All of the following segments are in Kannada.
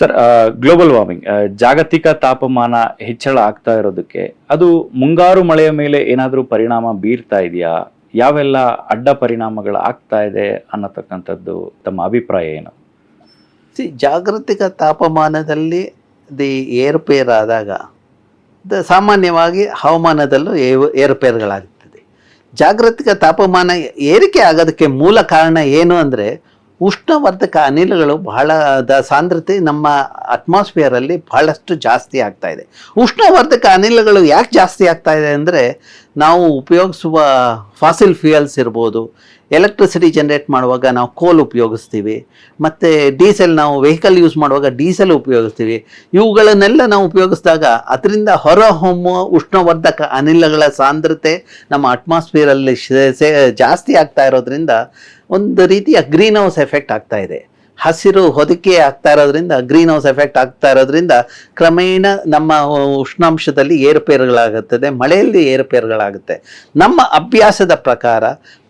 ಸರ್ ಗ್ಲೋಬಲ್ ವಾರ್ಮಿಂಗ್ ಜಾಗತಿಕ ತಾಪಮಾನ ಹೆಚ್ಚಳ ಆಗ್ತಾ ಇರೋದಕ್ಕೆ ಅದು ಮುಂಗಾರು ಮಳೆಯ ಮೇಲೆ ಏನಾದರೂ ಪರಿಣಾಮ ಬೀರ್ತಾ ಇದೆಯಾ? ಯಾವೆಲ್ಲ ಅಡ್ಡ ಪರಿಣಾಮಗಳು ಆಗ್ತಾ ಇದೆ ಅನ್ನತಕ್ಕಂಥದ್ದು ತಮ್ಮ ಅಭಿಪ್ರಾಯ ಏನು? ಸಿ, ಜಾಗೃತಿಕ ತಾಪಮಾನದಲ್ಲಿ ದಿ ಏರುಪೇರು ಆದಾಗ ದ ಸಾಮಾನ್ಯವಾಗಿ ಹವಾಮಾನದಲ್ಲೂ ಏರು- ಏರುಪೇರುಗಳಾಗುತ್ತದೆ ಜಾಗೃತಿಕ ತಾಪಮಾನ ಏರಿಕೆ ಆಗೋದಕ್ಕೆ ಮೂಲ ಕಾರಣ ಏನು ಅಂದರೆ ಉಷ್ಣವರ್ಧಕ ಅನಿಲಗಳು ಬಹಳ ಸಾಂದ್ರತೆ ನಮ್ಮ ಅಟ್ಮಾಸ್ಫಿಯರಲ್ಲಿ ಬಹಳಷ್ಟು ಜಾಸ್ತಿ ಆಗ್ತಾ ಇದೆ. ಉಷ್ಣವರ್ಧಕ ಅನಿಲಗಳು ಯಾಕೆ ಜಾಸ್ತಿ ಆಗ್ತಾ ಇದೆ ಅಂದರೆ ನಾವು ಉಪಯೋಗಿಸುವ ಫಾಸಿಲ್ ಫ್ಯೂಯಲ್ಸ್ ಇರ್ಬೋದು ಎಲೆಕ್ಟ್ರಿಸಿಟಿ ಜನ್ರೇಟ್ ಮಾಡುವಾಗ ನಾವು ಕೋಲ್ ಉಪಯೋಗಿಸ್ತೀವಿ, ಮತ್ತು ಡೀಸೆಲ್ ನಾವು ವೆಹಿಕಲ್ ಯೂಸ್ ಮಾಡುವಾಗ ಡೀಸೆಲ್ ಉಪಯೋಗಿಸ್ತೀವಿ. ಇವುಗಳನ್ನೆಲ್ಲ ನಾವು ಉಪಯೋಗಿಸಿದಾಗ ಅದರಿಂದ ಹೊರಹೊಮ್ಮುವ ಉಷ್ಣವರ್ಧಕ ಅನಿಲಗಳ ಸಾಂದ್ರತೆ ನಮ್ಮ ಅಟ್ಮಾಸ್ಫಿಯರಲ್ಲಿ ಜಾಸ್ತಿ ಆಗ್ತಾ ಇರೋದ್ರಿಂದ ಒಂದು ರೀತಿಯ ಗ್ರೀನ್ ಹೌಸ್ ಎಫೆಕ್ಟ್ ಆಗ್ತಾ ಇದೆ. ಹಸಿರು ಹೊದಿಕೆ ಆಗ್ತಾ ಇರೋದ್ರಿಂದ ಗ್ರೀನ್ ಹೌಸ್ ಎಫೆಕ್ಟ್ ಆಗ್ತಾ ಇರೋದ್ರಿಂದ ಕ್ರಮೇಣ ನಮ್ಮ ಉಷ್ಣಾಂಶದಲ್ಲಿ ಏರುಪೇರುಗಳಾಗುತ್ತದೆ, ಮಳೆಯಲ್ಲಿ ಏರುಪೇರುಗಳಾಗುತ್ತೆ. ನಮ್ಮ ಅಭ್ಯಾಸದ ಪ್ರಕಾರ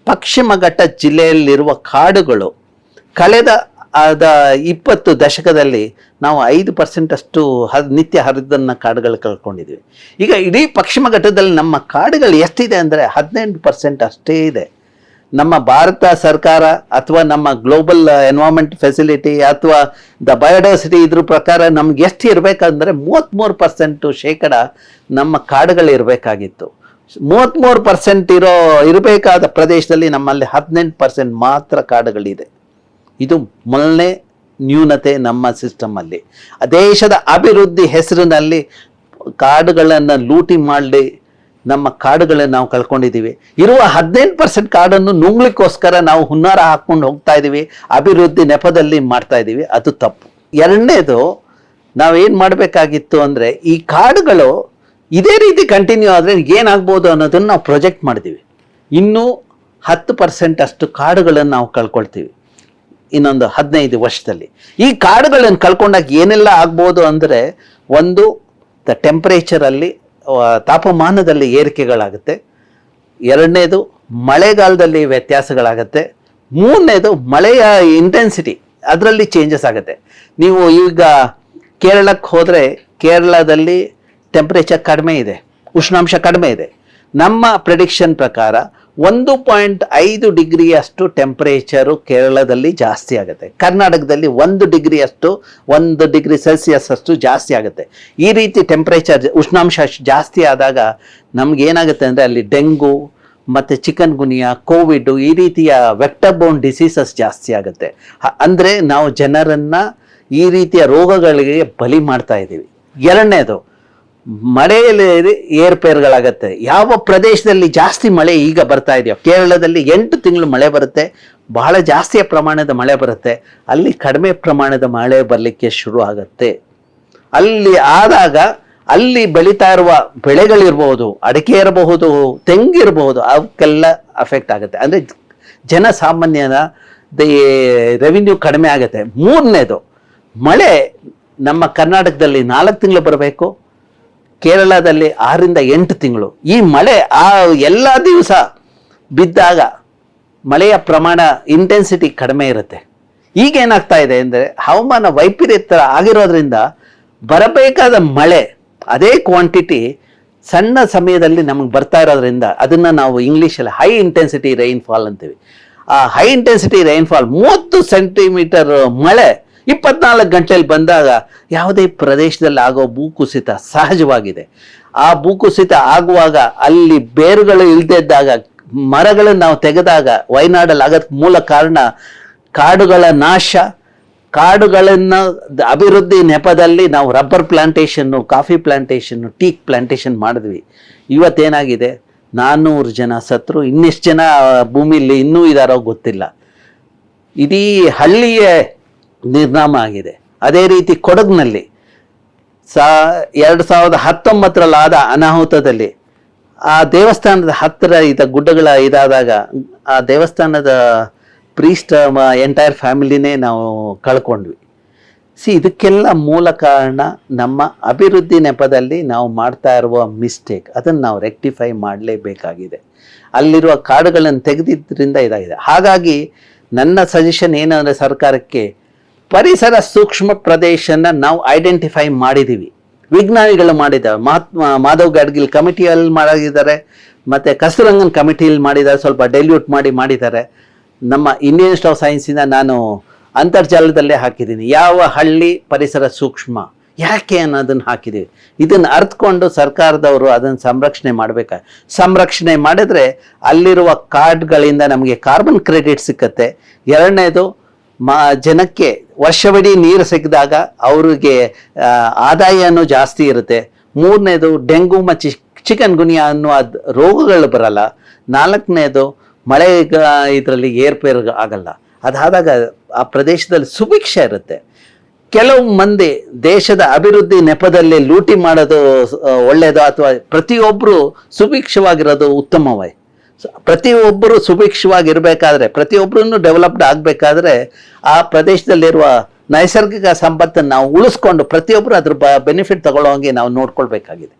ಪಶ್ಚಿಮ ಘಟ್ಟ ಜಿಲ್ಲೆಯಲ್ಲಿರುವ ಕಾಡುಗಳು ಕಳೆದ ಅದ ಇಪ್ಪತ್ತು ದಶಕದಲ್ಲಿ ನಾವು ಐದು ಪರ್ಸೆಂಟ್ ಅಷ್ಟು ಹ, ನಿತ್ಯ ಹರಿದನ್ನು ಕಾಡುಗಳು ಕಳ್ಕೊಂಡಿದ್ದೀವಿ ಈಗ ಇಡೀ ಪಶ್ಚಿಮ ಘಟ್ಟದಲ್ಲಿ ನಮ್ಮ ಕಾಡುಗಳು ಎಷ್ಟಿದೆ ಅಂದರೆ ಹದಿನೆಂಟು ಪರ್ಸೆಂಟ್ ಅಷ್ಟೇ ಇದೆ. ನಮ್ಮ ಭಾರತ ಸರ್ಕಾರ ಅಥವಾ ನಮ್ಮ ಗ್ಲೋಬಲ್ ಎನ್ವೈರ್ಮೆಂಟ್ ಫೆಸಿಲಿಟಿ ಅಥವಾ ದ ಬಯೋಡೈವರ್ಸಿಟಿ ಇದ್ರ ಪ್ರಕಾರ ನಮ್ಗೆ ಎಷ್ಟು ಇರಬೇಕಂದ್ರೆ ಮೂವತ್ತ್ಮೂರು ಪರ್ಸೆಂಟು ಶೇಕಡ ನಮ್ಮ ಕಾಡುಗಳು ಇರಬೇಕಾಗಿತ್ತು. ಮೂವತ್ತ್ಮೂರು ಪರ್ಸೆಂಟ್ ಇರೋ, ಇರಬೇಕಾದ ಪ್ರದೇಶದಲ್ಲಿ ನಮ್ಮಲ್ಲಿ ಹದಿನೆಂಟು ಪರ್ಸೆಂಟ್ ಮಾತ್ರ ಕಾಡುಗಳಿದೆ. ಇದು ಮೊದಲನೇ ನ್ಯೂನತೆ ನಮ್ಮ ಸಿಸ್ಟಮಲ್ಲಿ ದೇಶದ ಅಭಿವೃದ್ಧಿ ಹೆಸರಿನಲ್ಲಿ ಕಾಡುಗಳನ್ನು ಲೂಟಿ ಮಾಡಲಿ ನಮ್ಮ ಕಾಡುಗಳನ್ನು ನಾವು ಕಳ್ಕೊಂಡಿದ್ದೀವಿ. ಇರುವ ಹದಿನೆಂಟು ಪರ್ಸೆಂಟ್ ಕಾಡನ್ನು ನುಂಗ್ಲಿಕ್ಕೋಸ್ಕರ ನಾವು ಹುನ್ನಾರ ಹಾಕ್ಕೊಂಡು ಹೋಗ್ತಾ ಇದ್ದೀವಿ ಅಭಿವೃದ್ಧಿ ನೆಪದಲ್ಲಿ ಮಾಡ್ತಾ ಇದ್ದೀವಿ ಅದು ತಪ್ಪು. ಎರಡನೇದು, ನಾವೇನು ಮಾಡಬೇಕಾಗಿತ್ತು ಅಂದರೆ, ಈ ಕಾಡುಗಳು ಇದೇ ರೀತಿ ಕಂಟಿನ್ಯೂ ಆದರೆ ಏನಾಗ್ಬೋದು ಅನ್ನೋದನ್ನು ನಾವು ಪ್ರೊಜೆಕ್ಟ್ ಮಾಡಿದ್ದೀವಿ ಇನ್ನೂ ಹತ್ತು ಪರ್ಸೆಂಟ್ ಅಷ್ಟು ಕಾಡುಗಳನ್ನು ನಾವು ಕಳ್ಕೊಳ್ತೀವಿ. ಇನ್ನೊಂದು ಹದಿನೈದು ವರ್ಷದಲ್ಲಿ. ಈ ಕಾಡುಗಳನ್ನು ಕಳ್ಕೊಂಡಾಗ ಏನೆಲ್ಲ ಆಗ್ಬೋದು ಅಂದರೆ, ಒಂದು ದ ಟೆಂಪ್ರೇಚರಲ್ಲಿ ತಾಪಮಾನದಲ್ಲಿ ಏರಿಕೆಗಳಾಗುತ್ತೆ. ಎರಡನೇದು ಮಳೆಗಾಲದಲ್ಲಿ ವ್ಯತ್ಯಾಸಗಳಾಗುತ್ತೆ. ಮೂರನೇದು ಮಳೆಯ ಇಂಟೆನ್ಸಿಟಿ ಅದರಲ್ಲಿ ಚೇಂಜಸ್ ಆಗುತ್ತೆ. ನೀವು ಈಗ ಕೇರಳಕ್ಕೆ ಹೋದರೆ ಕೇರಳದಲ್ಲಿ ಟೆಂಪ್ರೇಚರ್ ಕಡಿಮೆ ಇದೆ. ಉಷ್ಣಾಂಶ ಕಡಿಮೆ ಇದೆ. ನಮ್ಮ ಪ್ರೆಡಿಕ್ಷನ್ ಪ್ರಕಾರ ಒಂದು ಪಾಯಿಂಟ್ ಐದು ಡಿಗ್ರಿಯಷ್ಟು ಟೆಂಪ್ರೇಚರು ಕೇರಳದಲ್ಲಿ ಜಾಸ್ತಿ ಆಗುತ್ತೆ. ಕರ್ನಾಟಕದಲ್ಲಿ ಒಂದು ಡಿಗ್ರಿಯಷ್ಟು, ಒಂದು ಡಿಗ್ರಿ ಸೆಲ್ಸಿಯಸ್ ಅಷ್ಟು ಜಾಸ್ತಿ ಆಗುತ್ತೆ. ಈ ರೀತಿ ಟೆಂಪ್ರೇಚರ್ ಉಷ್ಣಾಂಶ ಜಾಸ್ತಿ ಆದಾಗ ನಮ್ಗೆ ಏನಾಗುತ್ತೆ ಅಂದರೆ ಅಲ್ಲಿ ಡೆಂಗು ಮತ್ತು ಚಿಕನ್ ಗುನಿಯಾ ಕೋವಿಡ್ ಈ ರೀತಿಯ ವೆಕ್ಟರ್ ಬೋನ್ ಡಿಸೀಸಸ್ ಜಾಸ್ತಿ ಆಗುತ್ತೆ. ಅಂದರೆ ನಾವು ಜನರನ್ನು ಈ ರೀತಿಯ ರೋಗಗಳಿಗೆ ಬಲಿ ಮಾಡ್ತಾ ಇದ್ದೀವಿ. ಎರಡನೇದು ಮಳೆಯಲ್ಲಿ ಏರ್ಪೇರುಗಳಾಗತ್ತೆ. ಯಾವ ಪ್ರದೇಶದಲ್ಲಿ ಜಾಸ್ತಿ ಮಳೆ ಈಗ ಬರ್ತಾ ಇದೆಯೋ, ಕೇರಳದಲ್ಲಿ ಎಂಟು ತಿಂಗಳು ಮಳೆ ಬರುತ್ತೆ, ಬಹಳ ಜಾಸ್ತಿಯ ಪ್ರಮಾಣದ ಮಳೆ ಬರುತ್ತೆ, ಅಲ್ಲಿ ಕಡಿಮೆ ಪ್ರಮಾಣದ ಮಳೆ ಬರಲಿಕ್ಕೆ ಶುರು ಆಗುತ್ತೆ. ಅಲ್ಲಿ ಆದಾಗ ಅಲ್ಲಿ ಬೆಳೀತಾ ಇರುವ ಬೆಳೆಗಳಿರ್ಬೋದು, ಅಡಿಕೆ ಇರಬಹುದು ತೆಂಗಿರಬಹುದು ಅವಕ್ಕೆಲ್ಲ ಅಫೆಕ್ಟ್ ಆಗುತ್ತೆ. ಅಂದರೆ ಜನಸಾಮಾನ್ಯನ ದೇ ರೆವಿನ್ಯೂ ಕಡಿಮೆ ಆಗುತ್ತೆ. ಮೂರನೇದು, ಮಳೆ ನಮ್ಮ ಕರ್ನಾಟಕದಲ್ಲಿ ನಾಲ್ಕು ತಿಂಗಳು ಬರಬೇಕು ಕೇರಳದಲ್ಲಿ ಆರರಿಂದ ಎಂಟು ತಿಂಗಳು. ಈ ಮಳೆ ಆ ಎಲ್ಲ ದಿವಸ ಬಿದ್ದಾಗ ಮಳೆಯ ಪ್ರಮಾಣ ಇಂಟೆನ್ಸಿಟಿ ಕಡಿಮೆ ಇರುತ್ತೆ. ಈಗ ಏನಾಗ್ತಾ ಇದೆ ಅಂದರೆ ಹವಾಮಾನ ವೈಪರೀತ್ಯ ಆಗಿರೋದ್ರಿಂದ ಬರಬೇಕಾದ ಮಳೆ, ಅದೇ ಕ್ವಾಂಟಿಟಿ ಸಣ್ಣ ಸಮಯದಲ್ಲಿ ನಮಗೆ ಬರ್ತಾ ಇರೋದ್ರಿಂದ ಅದನ್ನು ನಾವು ಇಂಗ್ಲೀಷಲ್ಲಿ ಹೈ ಇಂಟೆನ್ಸಿಟಿ ರೈನ್ಫಾಲ್ ಅಂತೀವಿ. ಆ ಹೈ ಇಂಟೆನ್ಸಿಟಿ ರೈನ್ಫಾಲ್ ಮೂವತ್ತು ಸೆಂಟಿಮೀಟರ್ ಮಳೆ ಇಪ್ಪತ್ನಾಲ್ಕು ಗಂಟೆಯಲ್ಲಿ ಬಂದಾಗ ಯಾವುದೇ ಪ್ರದೇಶದಲ್ಲಿ ಆಗೋ ಭೂಕುಸಿತ ಸಹಜವಾಗಿದೆ. ಆ ಭೂಕುಸಿತ ಆಗುವಾಗ ಅಲ್ಲಿ ಬೇರುಗಳು ಇದ್ದಾಗ, ಮರಗಳನ್ನು ನಾವು ತೆಗೆದಾಗ ವಯನಾಡಲ್ಲಿ ಆಗೋದಕ್ಕೆ ಮೂಲ ಕಾರಣ ಕಾಡುಗಳ ನಾಶ. ಕಾಡುಗಳನ್ನು ಅಭಿವೃದ್ಧಿ ನೆಪದಲ್ಲಿ ನಾವು rubber plantation coffee plantation teak plantation ಮಾಡಿದ್ವಿ. ಇವತ್ತೇನಾಗಿದೆ? ನಾನ್ನೂರು ಜನ ಸತ್ರು, ಇನ್ನೆಷ್ಟು ಜನ ಭೂಮಿಲಿ ಇನ್ನೂ ಇದಾರೋ ಗೊತ್ತಿಲ್ಲ. ಇಡೀ ಹಳ್ಳಿಯೇ ನಿರ್ನಾಮ ಆಗಿದೆ. ಅದೇ ರೀತಿ ಕೊಡಗಿನಲ್ಲಿ ಸಾ, ಎರಡು ಸಾವಿರದ ಹತ್ತೊಂಬತ್ತರಲ್ಲಾದ ಅನಾಹುತದಲ್ಲಿ ಆ ದೇವಸ್ಥಾನದ ಹತ್ತಿರ ಇದ್ದ ಗುಡ್ಡಗಳ ಇದಾದಾಗ ಆ ದೇವಸ್ಥಾನದ ಪ್ರೀಸ್ಟ್ ಎಂಟೈರ್ ಫ್ಯಾಮಿಲಿನೇ ನಾವು ಕಳ್ಕೊಂಡ್ವಿ. ಸಿ, ಇದಕ್ಕೆಲ್ಲ ಮೂಲ ಕಾರಣ ನಮ್ಮ ಅಭಿವೃದ್ಧಿ ನೆಪದಲ್ಲಿ ನಾವು ಮಾಡ್ತಾ ಇರುವ ಮಿಸ್ಟೇಕ್. ಅದನ್ನು ನಾವು ರೆಕ್ಟಿಫೈ ಮಾಡಲೇಬೇಕಾಗಿದೆ. ಅಲ್ಲಿರುವ ಕಾಡುಗಳನ್ನು ತೆಗೆದಿದ್ದರಿಂದ ಇದಾಗಿದೆ. ಹಾಗಾಗಿ ನನ್ನ ಸಜೆಷನ್ ಏನಂದರೆ ಸರ್ಕಾರಕ್ಕೆ ಪರಿಸರ ಸೂಕ್ಷ್ಮ ಪ್ರದೇಶನ ನಾವು ಐಡೆಂಟಿಫೈ ಮಾಡಿದ್ದೀವಿ ವಿಜ್ಞಾನಿಗಳು ಮಾಡಿದ್ದಾರೆ. ಮಹಾತ್ಮ, ಮಾಧವ್ ಗಾಡ್ಗಿಲ್ ಕಮಿಟಿಯಲ್ಲಿ ಮಾಡಿದ್ದಾರೆ. ಮತ್ತು ಕಸ್ತುರಂಗನ್ ಕಮಿಟಿಯಲ್ಲಿ ಮಾಡಿದ್ದಾರೆ. ಸ್ವಲ್ಪ ಡೈಲ್ಯೂಟ್ ಮಾಡಿ ಮಾಡಿದ್ದಾರೆ. ನಮ್ಮ ಇಂಡಿಯನ್ ಇನ್ಸ್ಟಿಟ್ಯೂಟ್ ಆಫ್ ಸೈನ್ಸಿಂದ ನಾನು ಅಂತರ್ಜಾಲದಲ್ಲೇ ಹಾಕಿದ್ದೀನಿ. ಯಾವ ಹಳ್ಳಿ ಪರಿಸರ ಸೂಕ್ಷ್ಮ? ಯಾಕೆ ಅನ್ನೋದನ್ನು ಹಾಕಿದ್ದೀವಿ ಇದನ್ನು ಅರ್ಥಕೊಂಡು ಸರ್ಕಾರದವರು ಅದನ್ನು ಸಂರಕ್ಷಣೆ ಮಾಡಬೇಕು? ಸಂರಕ್ಷಣೆ ಮಾಡಿದ್ರೆ ಅಲ್ಲಿರುವ ಕಾರ್ಡ್ಗಳಿಂದ ನಮಗೆ ಕಾರ್ಬನ್ ಕ್ರೆಡಿಟ್ ಸಿಕ್ಕತ್ತೆ. ಎರಡನೇದು ಮಾ, ಜನಕ್ಕೆ ವರ್ಷವಿಡೀ ನೀರು ಸಿಕ್ಕಿದಾಗ ಅವರಿಗೆ ಆದಾಯನೂ ಜಾಸ್ತಿ ಇರುತ್ತೆ. ಮೂರನೇದು ಡೆಂಗು ಮತ್ತು ಚಿಕನ್ ಗುನಿಯಾ ಅನ್ನುವ ರೋಗಗಳು ಬರಲ್ಲ. ನಾಲ್ಕನೇದು ಮಳೆ ಇದರಲ್ಲಿ ಏರ್ಪೇರ್ ಆಗಲ್ಲ. ಅದಾದಾಗ ಆ ಪ್ರದೇಶದಲ್ಲಿ ಸುಭಿಕ್ಷೆ ಇರುತ್ತೆ. ಕೆಲವು ಮಂದಿ ದೇಶದ ಅಭಿವೃದ್ಧಿ ನೆಪದಲ್ಲಿ ಲೂಟಿ ಮಾಡೋದು ಒಳ್ಳೆಯದು ಅಥವಾ ಪ್ರತಿಯೊಬ್ಬರು ಸುಭಿಕ್ಷವಾಗಿರೋದು ಉತ್ತಮವೇ. ಪ್ರತಿಯೊಬ್ಬರು ಸುಭಿಕ್ಷವಾಗಿರಬೇಕಾದ್ರೆ ಪ್ರತಿಯೊಬ್ಬರೂ ಡೆವಲಪ್ಡ್ ಆಗಬೇಕಾದ್ರೆ ಆ ಪ್ರದೇಶದಲ್ಲಿರುವ ನೈಸರ್ಗಿಕ ಸಂಪತ್ತನ್ನು ನಾವು ಉಳಿಸ್ಕೊಂಡು ಪ್ರತಿಯೊಬ್ಬರು ಅದ್ರ ಬ ಬೆನಿಫಿಟ್ ತಗೊಳ್ಳೋ ಹಂಗೆ ನಾವು ನೋಡ್ಕೊಳ್ಬೇಕಾಗಿದೆ.